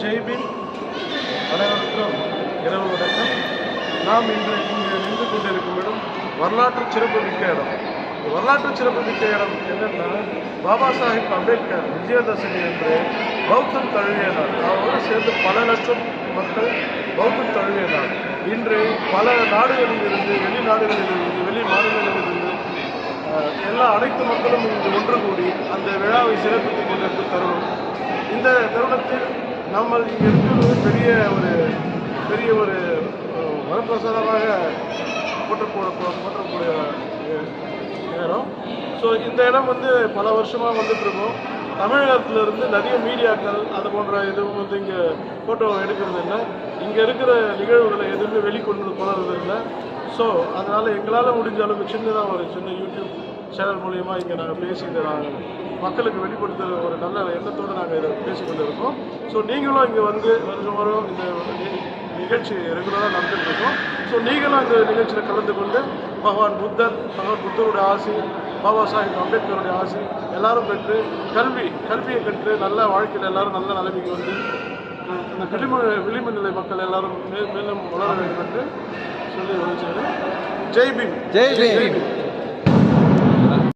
ஜெய்பின் அனைவருக்கும் இரவு வணக்கம். நாம் இன்று இங்கு நின்று கொண்டிருக்கும் இடம் வரலாற்று சிறப்புமிக்க இடம். வரலாற்று சிறப்புமிக்க இடம் என்னென்னா பாபா சாஹிப் அம்பேத்கர் விஜயதசமி என்று பௌத்தம் தழுவியனார் அவரோடு சேர்ந்து பல லட்சம் மக்கள் பௌத்தம் தழுவியனார் இன்று பல நாடுகளில் இருந்து வெளிநாடுகளில் இருந்து வெளி மாநிலங்களில் இருந்து எல்லா அனைத்து மக்களும் இங்கு ஒன்று கூடி அந்த விழாவை சிறப்பித்துக் கொண்டிருக்கும் தருணம். இந்த தருணத்தில் நம்ம இங்கே இருக்கிறது பெரிய ஒரு பெரிய ஒரு வரப்பிரசாதமாக போற்றப்போ போற்றக்கூடிய நேரம். ஸோ இந்த இடம் வந்து பல வருஷமாக வந்துட்டு இருக்கோம். இருந்து நிறைய மீடியாக்கள் அது போன்ற எதுவும் வந்து இங்கே ஃபோட்டோ எடுக்கிறது இல்லை. இங்கே இருக்கிற நிகழ்வுகளை எதுவுமே வெளிக்கொண்டு போனது இல்லை. ஸோ அதனால் எங்களால் முடிஞ்ச அளவுக்கு சின்னதாக ஒரு சின்ன யூடியூப் சேனல் மூலியமாக இங்கே நாங்கள் பேசி இதை நாங்கள் மக்களுக்கு வெளிப்படுத்துகிற ஒரு நல்ல எண்ணத்தோடு நாங்கள் இதை பேசிக்கொண்டு இருக்கோம் ஸோ நீங்களும் இங்கே வந்து வருஷம் வரும் இந்த நிகழ்ச்சி ரெகுலராக நடந்துட்டு இருக்கோம். ஸோ நீங்களும் அந்த நிகழ்ச்சியில் கலந்து கொண்டு பகவான் புத்தர் பகவான் புத்தருடைய ஆசி பாபா சாஹிப் அம்பேத்கருடைய ஆசி எல்லாரும் பெற்று கல்வி கல்வியை கற்று நல்ல வாழ்க்கையில் எல்லாரும் நல்ல நிலைமைக்கு வந்து இந்த விளிம்பு விளிம்பு நிலை மக்கள் எல்லாரும் மேலும் வளர வேண்டும் என்று சொல்லி முடிச்சுக்கிறேன் ஜெய் பீம். ஜெய் பீம்.